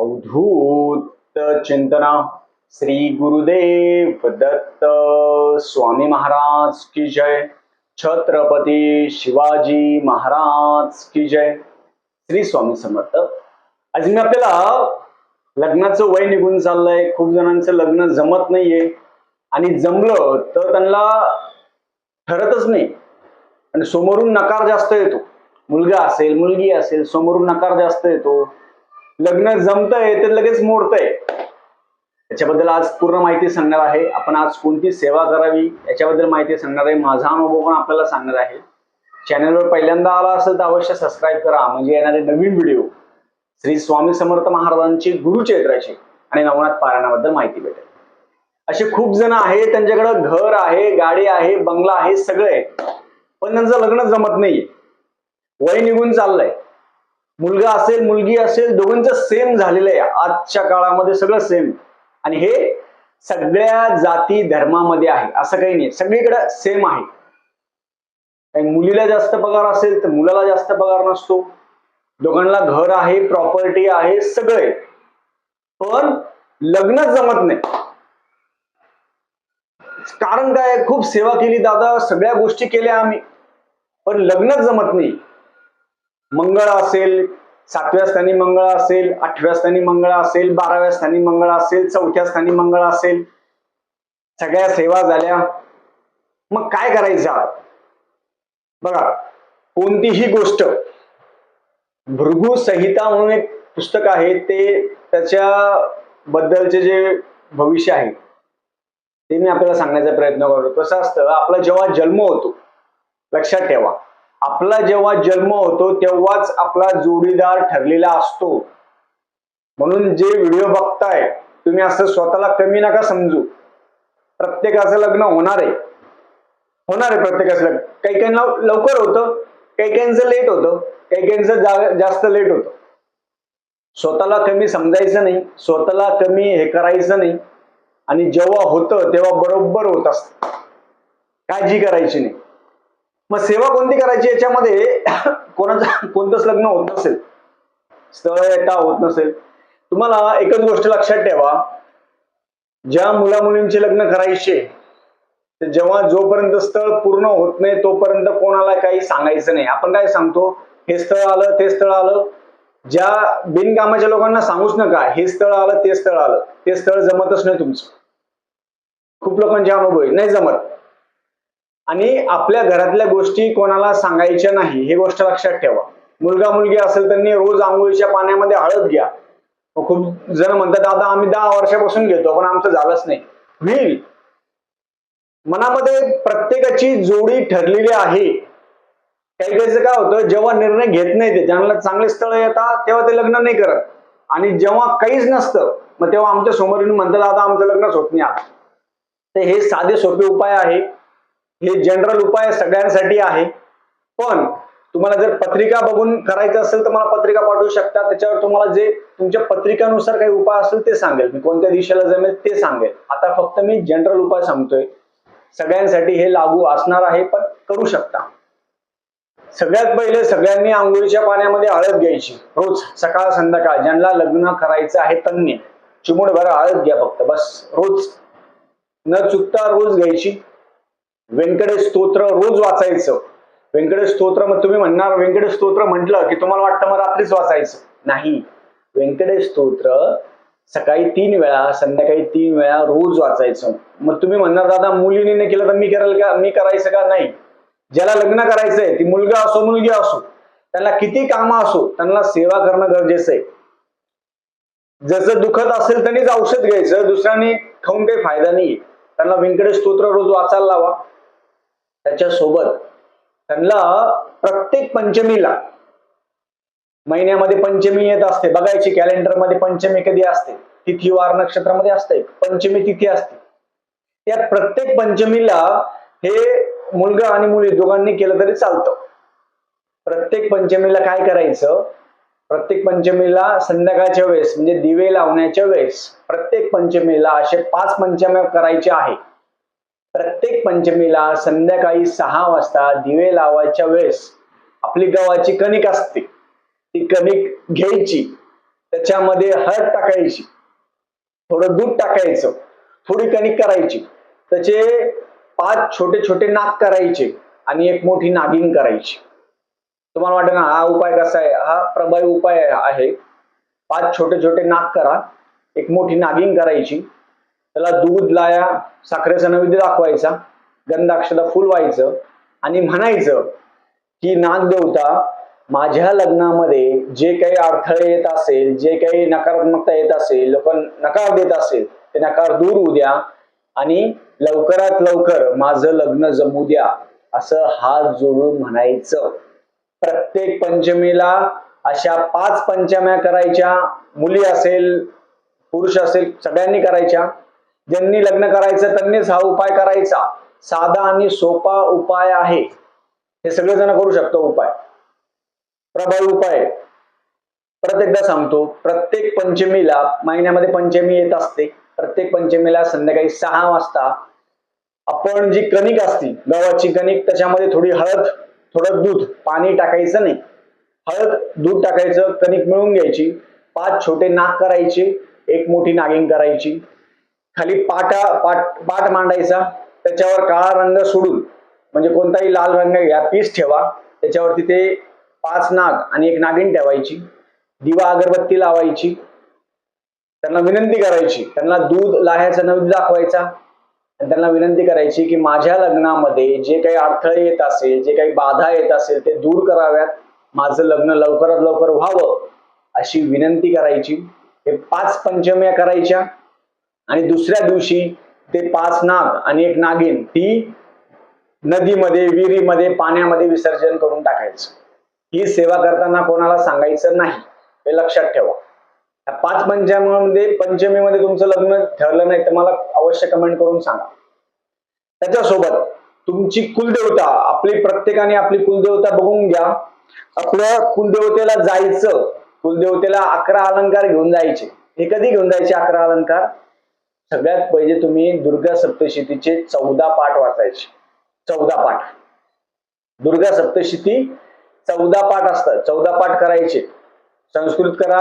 अवधूत चिंतना श्री गुरुदेव दत्त स्वामी महाराज की जय. छत्रपती शिवाजी महाराज की जय. श्री स्वामी समर्थ. आज मी आपल्याला लग्नाचं वय निघून चाललंय. खूप जणांचं लग्न जमत नाहीये. आणि जमलं तर त्यांना ठरतच नाही. आणि समोरून नकार जास्त येतो. मुलगा असेल मुलगी असेल समोरून नकार जास्त येतो. लग्न जमतंय तर लगेच मोडतंय. याच्याबद्दल आज पूर्ण माहिती सांगणार आहे. आपण आज कोणती सेवा करावी याच्याबद्दल माहिती सांगणार आहे. माझा अनुभव पण आपल्याला सांगणार आहे. चॅनलवर पहिल्यांदा आला असेल तर अवश्य सबस्क्राईब करा. म्हणजे येणारे नवीन व्हिडिओ श्री स्वामी समर्थ महाराजांची गुरुचैत्राची आणि नवनाथ पारायणाबद्दल माहिती भेटेल. असे खूप जण आहेत. त्यांच्याकडं घर आहे गाडी आहे बंगला आहे सगळं. आहे पण त्यांचं लग्न जमत नाहीये. वय निघून चाललंय. मुलगा असेल मुलगी असेल दोघांचं सेम झालेलं आहे. आजच्या काळामध्ये सगळं सेम आणि हे सगळ्या जाती धर्मामध्ये आहे. असं काही नाही. सगळीकडे सेम आहे. काही मुलीला जास्त पगार असेल तर मुलाला जास्त पगार नसतो. दोघांना घर आहे प्रॉपर्टी आहे सगळं. पण लग्नच जमत नाही. कारण काय? खूप सेवा केली दादा. सगळ्या गोष्टी केल्या आम्ही. पण लग्नच जमत नाही. मंगळ असेल सातव्या स्थानी मंगळ असेल आठव्या स्थानी मंगळ असेल बाराव्या स्थानी मंगळ असेल चौथ्या स्थानी मंगळ असेल सगळ्या सेवा झाल्या. मग काय करायचं? बघा कोणतीही गोष्ट भृगु संहिता म्हणून एक पुस्तक आहे ते त्याच्या बद्दलचे जे भविष्य आहे ते मी आपल्याला सांगण्याचा प्रयत्न करतो. कसं असतं आपला जेव्हा जन्म होतो लक्षात ठेवा. आपला जेव्हा जन्म होतो तेव्हाच आपला जोडीदार ठरलेला असतो. म्हणून जे व्हिडिओ बघताय तुम्ही असं स्वतःला कमी नका समजू. प्रत्येकाचं लग्न होणार आहे. होणार आहे प्रत्येकाचं लग्न. काही काहींना लवकर होतं काही काहींचं लेट होतं काही काहींचं जा- जास्त लेट होतं. स्वतःला कमी समजायचं नाही स्वतःला कमी हे करायचं नाही. आणि जेव्हा होतं तेव्हा बरोबर होत असत. काळजी करायची नाही. मग सेवा कोणती करायची याच्यामध्ये कोणाचं कोणतंच लग्न होत नसेल. स्थळ येता होत नसेल. तुम्हाला एकच गोष्ट लक्षात ठेवा. ज्या मुला मुलींचे लग्न करायचे जेव्हा जोपर्यंत स्थळ पूर्ण होत नाही तोपर्यंत कोणाला काही सांगायचं नाही. आपण काय सांगतो? हे स्थळ आलं ते स्थळ आलं. ज्या बिनकामाच्या लोकांना सांगूच नका हे स्थळ आलं ते स्थळ आलं. ते स्थळ जमतच नाही तुमचं. खूप लोकांचे अनुभव आहे. नाही जमत. आणि आपल्या घरातल्या गोष्टी कोणाला सांगायच्या नाही हे गोष्ट लक्षात ठेवा. मुलगा मुलगी असेल त्यांनी रोज आंघोळीच्या पाण्यामध्ये हळद घ्या. खूप जण म्हणतात दादा आम्ही दहा वर्षापासून घेतो पण आमचं झालंच नाही. होईल. मनामध्ये प्रत्येकाची जोडी ठरलेली आहे. काही काहीचं काय होतं जेव्हा निर्णय घेत नाही ते ज्यांना चांगले स्थळ येतात तेव्हा ते लग्न नाही करत. आणि जेव्हा काहीच नसतं मग तेव्हा आमच्यासमोर येऊन म्हणतात आता आमचं लग्नच होत नाही आता तर हे साधे सोपे उपाय आहे. हे जनरल उपाय सगळ्यांसाठी आहे. पण तुम्हाला जर पत्रिका बघून करायचं असेल तर मला पत्रिका पाठवू शकता. त्याच्यावर तुम्हाला जे तुमच्या पत्रिकानुसार काही उपाय असेल ते सांगेल. मी कोणत्या दिशेला जमेल ते सांगेल. आता फक्त मी जनरल उपाय सांगतोय. सगळ्यांसाठी हे लागू असणार आहे पण करू शकता. सगळ्यात पहिले सगळ्यांनी आंघोळीच्या पाण्यामध्ये हळद घ्यायची. रोज सकाळ संध्याकाळ ज्यांना लग्न करायचं आहे त्यांनी चिमूड भर हळद घ्या फक्त बस. रोज. न चुकता रोज घ्यायची. व्यंकटेश स्तोत्र रोज वाचायचं. व्यंकटेश स्तोत्र मग तुम्ही म्हणणार व्यंकटेश स्तोत्र म्हटलं की तुम्हाला वाटतं मग रात्रीच वाचायचं. नाही. व्यंकटेश स्तोत्र सकाळी तीन वेळा संध्याकाळी तीन वेळा रोज वाचायचं. मग तुम्ही म्हणणार दादा मुलीने नाही केलं तर मी करेल का? मी करायचं का? नाही. ज्याला लग्न करायचंय ती मुलगा असो मुलगी असो त्यांना किती कामं असो त्यांना सेवा करणं गरजेचं आहे. जसं दुखत असेल त्यांनीच औषध घ्यायचं दुसऱ्याने खाऊन काही फायदा नाही त्यांना व्यंकटेश स्तोत्र रोज वाचायला लावा. त्याच्यासोबत त्यांना प्रत्येक पंचमीला महिन्यामध्ये पंचमी येत असते. बघायची कॅलेंडरमध्ये पंचमी कधी असते? तिथी वार नक्षत्रामध्ये असते. पंचमी तिथी असते. त्या प्रत्येक पंचमीला हे मुलगा आणि मुली दोघांनी केलं तरी चालतं. प्रत्येक पंचमीला काय करायचं? प्रत्येक पंचमीला संध्याकाळच्या वेळेस म्हणजे दिवे लावण्याच्या वेळेस प्रत्येक पंचमीला असे पाच पंचम्या करायचे आहे प्रत्येक पंचमीला संध्याकाळी सहा वाजता दिवे लावायच्या वेळेस आपली गव्हाची कणिक असते. ती कणिक घ्यायची त्याच्यामध्ये हळद टाकायची थोडं दूध टाकायचं थोडी कणिक करायची. त्याचे पाच छोटे छोटे नाक करायचे आणि एक मोठी नागिन करायची. तुम्हाला वाटत ना हा उपाय कसा आहे? हा प्रभावी उपाय आहे. पाच छोटे छोटे नाक करा. एक मोठी नागिन करायची. त्याला दूध लाया साखरेचा नैवेद्य दाखवायचा गंधाक्षदा फुल व्हायचं आणि म्हणायचं की नागदेवता माझ्या लग्नामध्ये जे काही अडथळे येत असेल जे काही नकारात्मकता येत असेल लोक नकार देत असेल ते नकार दूर होऊ द्या आणि लवकरात लवकर माझं लग्न जमू द्या. असं हात जोडून म्हणायचं. प्रत्येक पंचमीला अशा पाच पंचम्या करायच्या. मुली असेल पुरुष असेल सगळ्यांनी करायच्या. ज्यांनी लग्न करायचं त्यांनीच हा उपाय करायचा. साधा आणि सोपा उपाय आहे. हे सगळेजण करू शकतो उपाय. प्रभावी उपाय. परत एकदा सांगतो प्रत्येक पंचमीला महिन्यामध्ये पंचमी येत असते. प्रत्येक पंचमीला संध्याकाळी सहा वाजता आपण जी कणिक असती गव्हाची कणिक त्याच्यामध्ये थोडी हळद थोडं दूध पाणी टाकायचं नाही. हळद दूध टाकायचं कणिक मिळून घ्यायची. पाच छोटे नाक करायचे एक मोठी नागिंग करायची. खाली पाटा पाट पाट मांडायचा. त्याच्यावर काळा रंग सोडून म्हणजे कोणताही लाल रंग घ्या पीस ठेवा. त्याच्यावरती ते पाच नाग आणि एक नागिन ठेवायची. दिवा अगरबत्ती लावायची. त्यांना विनंती करायची. त्यांना दूध लाह्याचा नैवेद्य दाखवायचा. आणि त्यांना विनंती करायची की माझ्या लग्नामध्ये जे काही अडथळे येत असेल जे काही बाधा येत असेल ते दूर कराव्यात. माझं लग्न लवकरात लवकर व्हावं अशी विनंती करायची. हे पाच पंचम्या करायच्या. आणि दुसऱ्या दिवशी ते पाच नाग आणि एक नागिन ती नदीमध्ये विहिरीमध्ये पाण्यामध्ये विसर्जन करून टाकायचं. ही सेवा करताना कोणाला सांगायचं नाही हे लक्षात ठेवा. पाच पंचमीमध्ये पंचमीमध्ये तुमचं लग्न ठरलं नाही तर मला अवश्य कमेंट करून सांगा. त्याच्यासोबत तुमची कुलदेवता आपली प्रत्येकाने आपली कुलदेवता बघून घ्या. आपल्या कुलदेवतेला जायचं कुलदेवतेला अकरा अलंकार घेऊन जायचे. हे कधी घेऊन जायचे अकरा अलंकार? सगळ्यात पहिले तुम्ही दुर्गा सप्तशतीचे चौदा पाठ वाचायचे. चौदा पाठ. दुर्गा सप्तशती चौदा पाठ असतात. चौदा पाठ करायचे. संस्कृत करा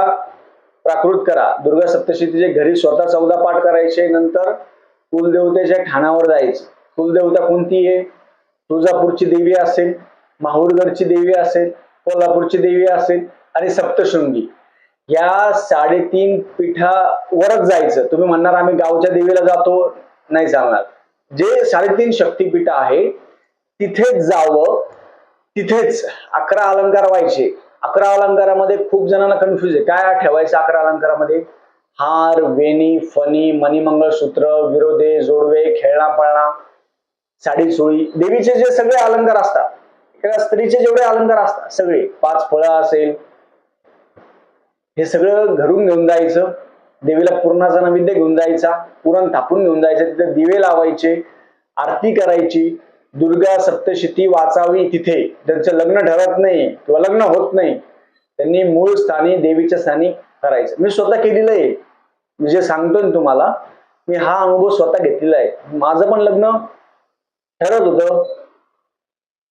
प्राकृत करा. दुर्गा सप्तशतीचे घरी स्वतः चौदा पाठ करायचे. नंतर कुलदेवतेच्या ठाणावर जायचं. कुलदेवता कोणती आहे? तुळजापूरची देवी असेल माहूरगडची देवी असेल कोल्हापूरची देवी असेल आणि सप्तशृंगी. या साडेतीन पीठावरच जायचं. तुम्ही म्हणणार आम्ही गावच्या देवीला जातो नाही चालणार. जे साडेतीन शक्तीपीठ आहे तिथेच जावं तिथेच अकरा अलंकार व्हायचे. अकरा अलंकारामध्ये खूप जणांना कन्फ्युज आहे. काय ठेवायचं अकरा अलंकारामध्ये? हार वेणी फणी मणिमंगळसूत्र विरोधे जोडवे खेळणा पळणा साडी चोळी देवीचे जे सगळे अलंकार असतात स्त्रीचे जेवढे अलंकार असतात सगळे. पाच फळं असेल हे सगळं घरून घेऊन जायचं. देवीला पूर्णाचा नैवेद्य घेऊन जायचा. पुरण थापून घेऊन जायचं. तिथे दिवे लावायचे आरती करायची. दुर्गा सप्तशती वाचावी तिथे. ज्यांचं लग्न ठरत नाही किंवा लग्न होत नाही. त्यांनी मूळ स्थानी देवीच्या स्थानी करायचं. मी स्वतः केलेलं आहे. मी जे सांगतोय ना तुम्हाला मी हा अनुभव स्वतः घेतलेला आहे. माझं पण लग्न ठरत होतं.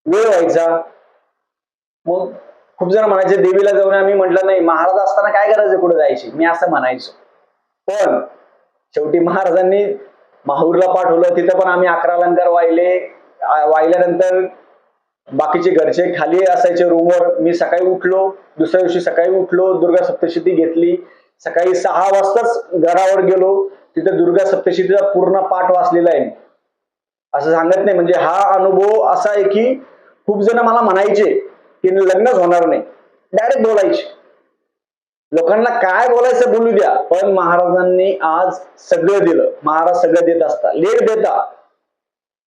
वेळ व्हायचा. मग खूप जण म्हणायचे देवीला जाऊन आम्ही म्हटलं नाही महाराज असताना काय करायचं कुठे जायचे? मी असं म्हणायचो. पण शेवटी महाराजांनी माहूरला पाठवलं तिथं पण आम्ही अकरा अलंकार वाहिले. वाहिल्यानंतर बाकीचे घरचे खाली असायचे रूमवर. मी सकाळी उठलो दुसऱ्या दिवशी सकाळी उठलो दुर्गा सप्तशती घेतली. सकाळी सहा वाजताच घरावर गेलो. तिथे दुर्गा सप्तशतीचा पूर्ण पाठ वाचलेला आहे. असं सांगत नाही म्हणजे हा अनुभव असा आहे की खूप जण मला म्हणायचे की लग्नच होणार नाही. डायरेक्ट बोलायची. लोकांना काय बोलायचं बोलू द्या पण महाराजांनी आज सगळं दिलं. महाराज सगळं देत असता. लेट देता.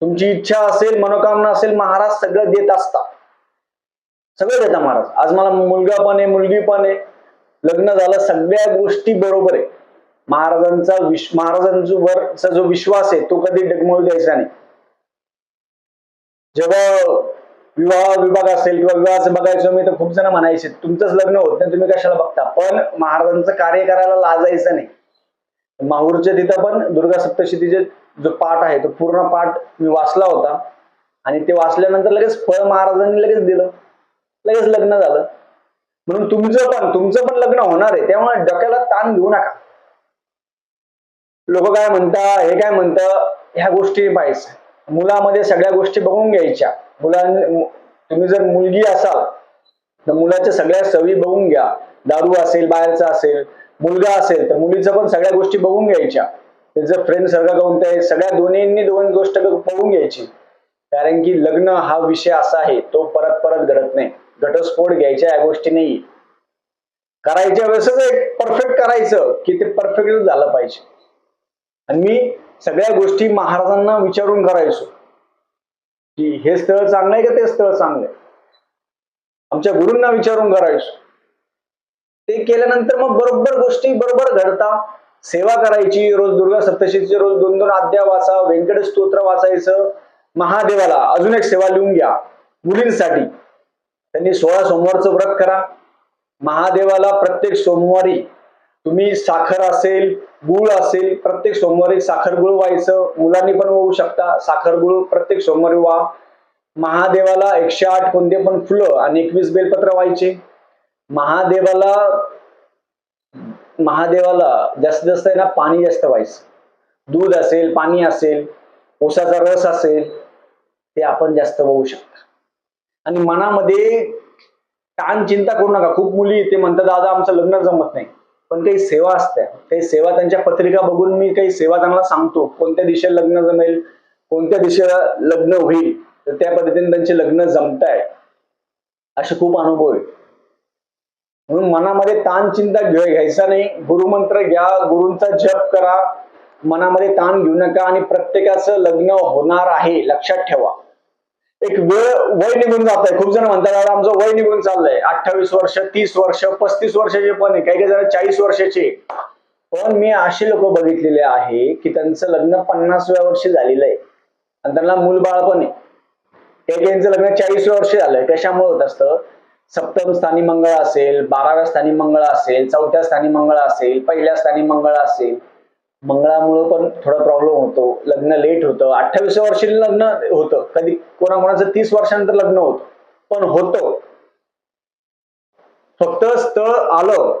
तुमची इच्छा असेल मनोकामना असेल महाराज सगळं देत असता. सगळं देता महाराज. आज मला मुलगा पण आहे मुलगी पण आहे. लग्न झालं सगळ्या गोष्टी बरोबर आहे. महाराजांचा विश महाराजांचा जो विश्वास आहे तो कधी डगमळू द्यायचा नाही. जेव्हा विवाह विभाग असेल किंवा विवाहाचं बघायचं मी तर खूप जण म्हणायचे तुमचंच लग्न होत नाही तुम्ही कशाला बघता? पण महाराजांचं कार्य करायला लाजायचं नाही. माहूरच्या तिथं पण दुर्गा सप्तशतीचे जो पाठ आहे तो पूर्ण पाठ मी वाचला होता. आणि ते वाचल्यानंतर लगेच फळ महाराजांनी लगेच दिलं. लगेच लग्न झालं. म्हणून तुमचं पण तुमचं पण लग्न होणार आहे त्यामुळे डोक्याला ताण घेऊ नका. लोक काय म्हणता हे काय म्हणतं ह्या गोष्टी पाहिजे मुलामध्ये सगळ्या गोष्टी बघून घ्यायच्या. मुलां तुम्ही जर मुलगी असाल तर मुलाच्या सगळ्या सवयी बघून घ्या. दारू असेल बाहेरचा असेल मुलगा असेल तर मुलीचं पण सगळ्या गोष्टी बघून घ्यायच्या. त्याचं फ्रेंड सर्कल कोणतं आहे सगळ्या दोन्हींनी दोन गोष्ट बघून घ्यायची. कारण की लग्न हा विषय असा आहे तो परत परत घडत नाही. घटस्फोट घ्यायच्या या गोष्टी नाही करायच्या वेळेसच एक परफेक्ट करायचं की ते परफेक्ट झालं पाहिजे. आणि मी सगळ्या गोष्टी महाराजांना विचारून करायचो. की हे स्थळ चांगलं आहे का ते स्थळ चांगलं आहे? आमच्या गुरूंना विचारून करायचो. ते केल्यानंतर मग बरोबर गोष्टी बरोबर घडता. सेवा करायची रोज दुर्गा सप्तशीचे रोज दोन दोन अध्याय वाचा व्यंकटेश स्तोत्र वाचायचं. महादेवाला अजून एक सेवा लिहून घ्या मुलींसाठी. त्यांनी सोळा सोमवारचं व्रत करा. महादेवाला प्रत्येक सोमवारी तुम्ही साखर असेल गुळ असेल प्रत्येक सोमवारी साखर गुळ व्हायचं. मुलांनी पण होऊ शकता. साखर गुळ प्रत्येक सोमवारी व्हा. महादेवाला एकशे आठ कोणते पण फुलं आणि एकवीस बेलपत्र व्हायचे. महादेवाला महादेवाला जास्तीत जास्त आहे ना पाणी जास्त व्हायचं. दूध असेल पाणी असेल ऊसाचा रस असेल ते आपण जास्त होऊ शकता. आणि मनामध्ये ताण चिंता करू नका. खूप मुली ते म्हणतात दादा आमचं लग्न जमत नाही. पण काही सेवा असते काही सेवा त्यांच्या पत्रिका बघून मी काही सेवा त्यांना सांगतो. कोणत्या दिशेला लग्न जमेल कोणत्या दिशेला लग्न होईल तर त्या पद्धतीने त्यांचे लग्न जमताय. असे खूप अनुभव आहे म्हणून मनामध्ये ताण चिंता घ्यायचा नाही. गुरुमंत्र घ्या गुरूंचा जप करा. मनामध्ये ताण घेऊ नका आणि प्रत्येकाचं लग्न होणार आहे लक्षात ठेवा. एक वेळ वय निघून जात आहे खूप जण म्हणतात आमचं वय निघून चाललंय. अठ्ठावीस वर्ष तीस वर्ष पस्तीस वर्षाचे पण आहे. काही काही जण चाळीस वर्षाचे पण मी असे लोक बघितलेले आहे की त्यांचं लग्न पन्नासव्या वर्षी झालेलं आहे. आणि त्यांना मूलबाळ पण आहे. काही काहींचं लग्न चाळीसव्या वर्षी झालंय. कशामुळे होत असतं? सप्तम स्थानी मंगळ असेल बाराव्या स्थानी मंगळ असेल चौथ्या स्थानी मंगळ असेल पहिल्या स्थानी मंगळ असेल. मंगळामुळं पण थोडा प्रॉब्लेम होतो. लग्न लेट होतं. अठ्ठावीस वर्षी लग्न होतं. कधी कोणाकोणाचं तीस वर्षानंतर लग्न होतं. पण होतं. फक्त स्थळ आलं.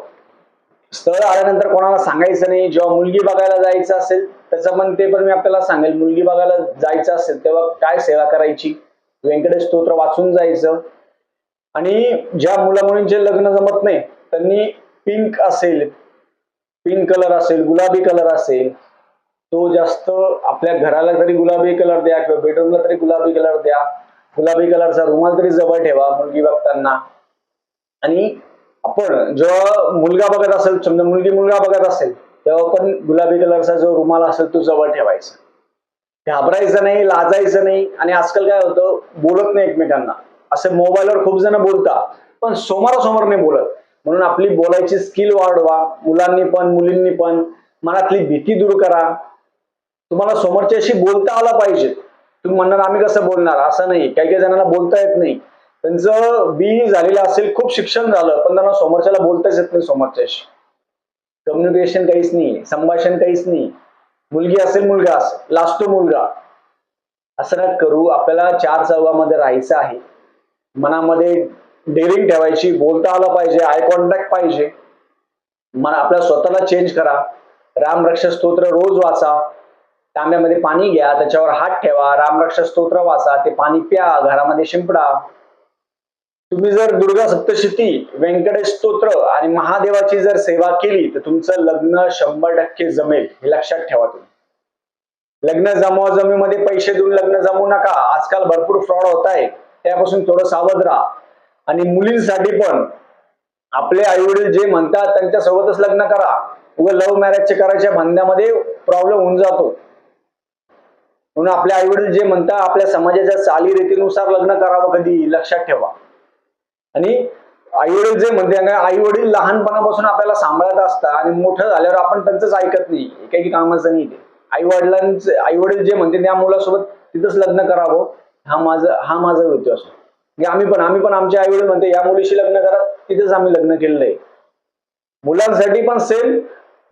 स्थळ आल्यानंतर कोणाला सांगायचं नाही. जेव्हा मुलगी बघायला जायचं असेल त्याचं पण ते पण मी आपल्याला सांगेल. मुलगी बघायला जायचं असेल तेव्हा काय सेवा करायची? व्यंकटेश स्तोत्र वाचून जायचं. आणि ज्या मुला मुलींचे लग्न जमत नाही त्यांनी पिंक असेल पिंक कलर असेल गुलाबी कलर असेल तो जास्त आपल्या घराला तरी गुलाबी कलर द्या किंवा बेडरूमला तरी गुलाबी कलर द्या. गुलाबी कलरचा रुमाल तरी जवळ ठेवा मुलगी बघताना. आणि आपण जेव्हा मुलगा बघत असेल समजा मुलगी मुलगा बघत असेल तेव्हा पण गुलाबी कलरचा जो रुमाल असेल तो जवळ ठेवायचा. घाबरायचं नाही लाजायचं नाही आणि आजकाल काय होतं बोलत नाही एकमेकांना. असे मोबाईलवर खूप जण बोलतात पण समोरासमोर नाही बोलत. म्हणून आपली बोलायची स्किल वाढवा मुलांनी पण मुलींनी पण. मनातली भीती दूर करा. तुम्हाला समोरच्याशी बोलता आला पाहिजे. तुम्ही म्हणणार आम्ही कसं बोलणार? असं नाही. काही काही जणांना बोलता येत नाही. त्यांचं बी झालेलं असेल खूप शिक्षण झालं पण त्यांना समोरच्याला बोलताच येत नाही समोरच्याशी कम्युनिकेशन काहीच नाही. संभाषण काहीच नाही. मुलगी असेल मुलगा असेल. लाजतो मुलगा. असं करू. आपल्याला चार चौघामध्ये राहायचं आहे. मनामध्ये डेअरिंग ठेवायची बोलता आलं पाहिजे आय कॉन्टॅक्ट पाहिजे. मन आपल्या स्वतःला चेंज करा. रामरक्ष स्तोत्र रोज वाचा. तांब्यामध्ये पाणी घ्या त्याच्यावर हात ठेवा. रामरक्ष स्तोत्र वाचा ते पाणी प्या घरामध्ये शिंपडा. तुम्ही जर दुर्गा सप्तशती व्यंकटेश स्तोत्र आणि महादेवाची जर सेवा केली तर तुमचं लग्न शंभर टक्के जमेल हे लक्षात ठेवा तुम्ही. लग्न जमवाजमीमध्ये पैसे देऊन लग्न जमवू नका. आजकाल भरपूर फ्रॉड होत आहे. त्यापासून थोडं सावध राहा. आणि मुलींसाठी पण आपले आई वडील जे म्हणतात त्यांच्या सोबतच लग्न करा. उगा लव्ह मॅरेजचे करायच्या धंद्यामध्ये प्रॉब्लेम होऊन जातो. म्हणून आपले आई वडील जे म्हणतात आपल्या समाजाच्या चालीरीतीनुसार लग्न करावं कधी? लक्षात ठेवा. आणि आई वडील जे म्हणते आई वडील लहानपणापासून आपल्याला सांभाळत असतात आणि मोठं झाल्यावर आपण त्यांचंच ऐकत नाही. काही कामाचं नाही ते. आई वडिलांचे आई वडील जे म्हणते त्या मुलासोबत तिथंच लग्न करावं. हा माझा हा माझा हेतू असतो. आम्ही पण आम्ही पण आमच्या आई वडील म्हणते या मुलीशी लग्न करा तिथेच आम्ही लग्न केलेलं आहे मुलांसाठी पण सेम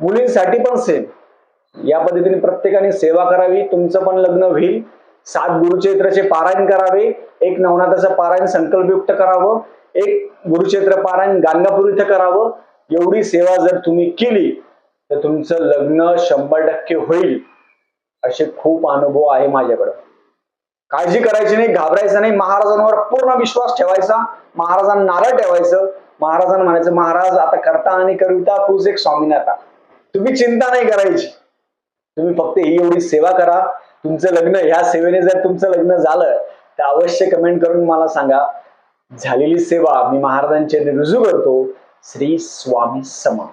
मुलींसाठी पण सेम या पद्धतीने प्रत्येकाने सेवा करावी तुमचं पण लग्न होईल. सात गुरुचरित्राचे पारायण करावे एक नवनाथाचं पारायण संकल्पयुक्त करावं एक गुरुक्षेत्र पारायण गाणगापूर इथं करावं. एवढी सेवा जर तुम्ही केली तर तुमचं लग्न शंभर टक्के होईल. असे खूप अनुभव आहे माझ्याकडं. काळजी करायची नाही घाबरायचं नाही. महाराजांवर पूर्ण विश्वास ठेवायचा. महाराजांना नारळ ठेवायचं. महाराजांना म्हणायचं महाराज आता करता आणि कविता तूच एक स्वामीनाथा. तुम्ही चिंता नाही करायची. तुम्ही फक्त ही एवढी सेवा करा. तुमचं लग्न ह्या सेवेने जर तुमचं लग्न झालं तर अवश्य कमेंट करून मला सांगा. झालेली सेवा मी महाराजांच्या रुजू करतो. श्री स्वामी समा